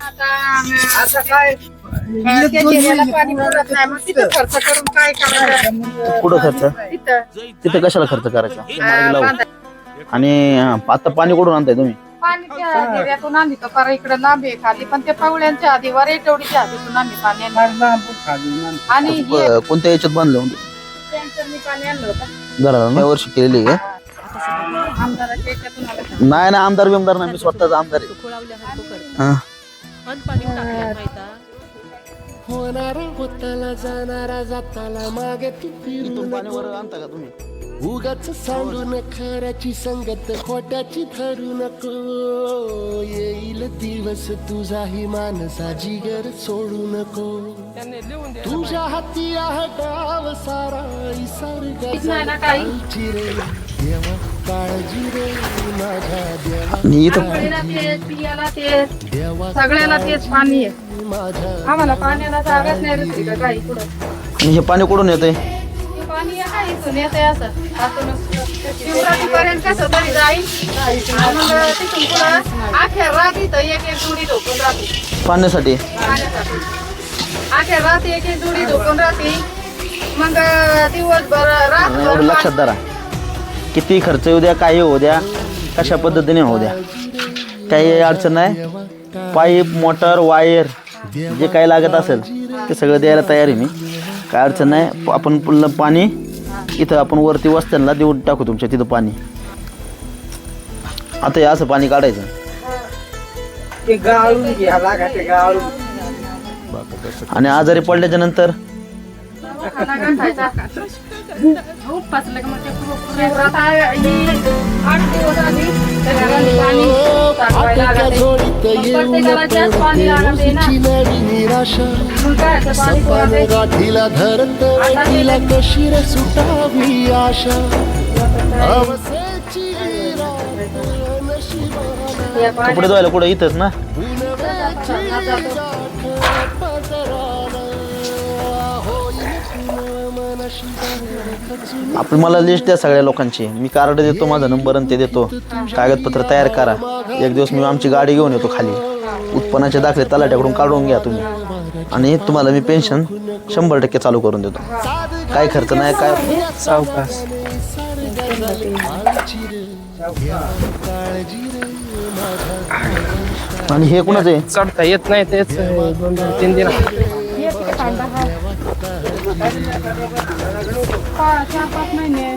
आता काय? त्याला पाणी पुरत नाही. मग तिथं खर्च करून काय करायचं? कुठं खर्च? तिथं तिथं कशाला खर्च करायचा? मार्गी लावू. बांधा- आणि हा, आता पाणी कुठून आणताय तुम्ही? पाणी त्या निर्यातून आणली तर करा इकडे लांब आहे खाली पण ते पावळ्यांच्या आधी वर आधीतून आम्ही पाणी आणलं. आणि हे प- कोणत्या याच्यात बांधलं होतं? टँकरनी पाणी आणलं होतं. घराला ना? या वर्षी केलेली आहे आमदाराच्या याच्यातून आलं नाही नाही आमदार बिमदार नाही मी स्वतःच आमदार आहे. खोळावल्यासारखं करतं हा. अन पाणी टाकलं माहिता. होणारा होताला जाणारा जाताला मागे तू फिरून पाणी वर आणता का तुम्ही? उगाच सांडून खऱ्याची संगत खोट्याची धरू नको. येईल दिवस तुझाही मानसा जिगर सोडू नको. तुझ्या हाती आहे डाव सारा. सारखा रे. देवा काळजी रे माझ्या देवा. देवा सगळ्याला तेच पाणी आहे. आम्हाला पाण्याला जागाच नाही रस्ती का काही पुढं आणि हे पाणी कुठून येतंय? ते पाणी आहे इथून येतंय असं. कसं तरी जाईल आणि मग तिथून पुढं अखेर रात्री तर एक एक जुडी झोपून राहते. पाण्यासाठी? पाण्यासाठी. अखेर रात्री एक एक जुडी झोपून राहते. मग दिवसभर एवढं लक्षात धरा. किती खर्च येऊ द्या काही होऊ द्या कशा पद्धतीने होऊ द्या. काही अडचण नाही. पाईप मोटर वायर जे काही लागत असेल ते सगळं द्यायला तयार आहे मी. काय अडचण नाही. आपण पुन्हा पाणी इथं आपण वरती वस्त्यांना देऊन टाकू तुमच्या तिथं पाणी. आता हे असं पाणी काढायचं ते गाळून घ्या लागा ते गाळून आणि आजारी पडल्याच्या नंतर ही. गाठीला धरत तिला कशी रे सुटावी आशा कपडे धुवायला कुठं? इथंच ना? आपण मला लिस्ट द्या सगळ्या लोकांची. मी कार्ड देतो माझा नंबर आणि ते देतो. कागदपत्र तयार करा. एक दिवस मी आमची गाडी घेऊन येतो खाली. उत्पन्नाचे दाखले तलाट्याकडून काढून घ्या तुम्ही. आणि तुम्हाला मी पेन्शन शंभर टक्के चालू करून देतो. काय खर्च नाही काय सावकाश. आणि हे कुणाचं आहे? चढता येत नाही तेच दोन दोन तीन दिन चार पाच महिने.